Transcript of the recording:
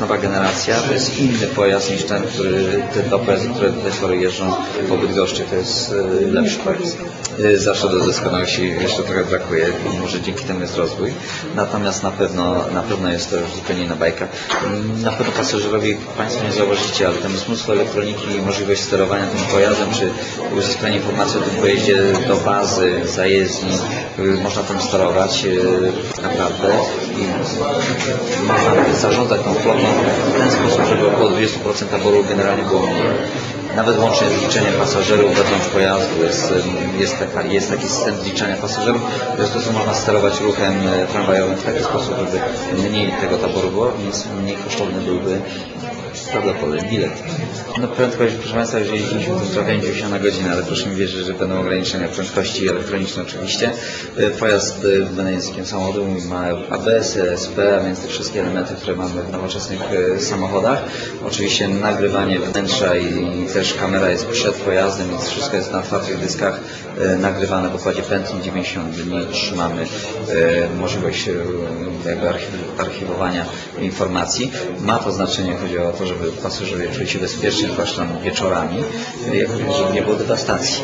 jest nowa generacja, to jest inny pojazd niż ten, który, te dwa pojazdy, które do tej pory jeżdżą po Bydgoszczy, to jest e, lepszy pojazd. E, Zawsze do doskonałości jeszcze trochę brakuje, może dzięki temu jest rozwój, natomiast na pewno, na pewno jest to już zupełnie inna bajka. Na pewno pasażerowie Państwo nie zauważycie, ale tam jest mnóstwo elektroniki i możliwość sterowania tym pojazdem, czy uzyskania informacji o tym pojeździe do bazy, zajezdni, y, można tym sterować y, naprawdę zarządzać tą flotą w ten sposób, żeby około 20% taboru generalnie było mniej. Nawet łącznie z liczeniem pasażerów wewnątrz pojazdu jest, jest, taka, jest taki system liczenia pasażerów, w związku z tym można sterować ruchem y, tramwajowym w taki sposób, żeby mniej tego taboru było, więc mniej kosztowny byłby prawdopodobnie bilet. No prędkość, proszę Państwa, jeżeli jeździliśmy tym tramwajem 90 na godzinę, ale proszę mi wierzyć, że będą ograniczenia prędkości elektroniczne oczywiście. Y, Pojazd y, wygląda językiem samochodu, ma ABS, SP, a więc te wszystkie elementy, które mamy w nowoczesnych y, samochodach. Oczywiście nagrywanie wnętrza i też kamera jest przed pojazdem, więc wszystko jest na twardych dyskach nagrywane w układzie Pentium 90 dni. Trzymamy możliwość jakby archiw- archiwowania informacji. Ma to znaczenie, chodzi o to, żeby pasażerowie czuli się bezpiecznie, zwłaszcza wieczorami, żeby nie było dewastacji.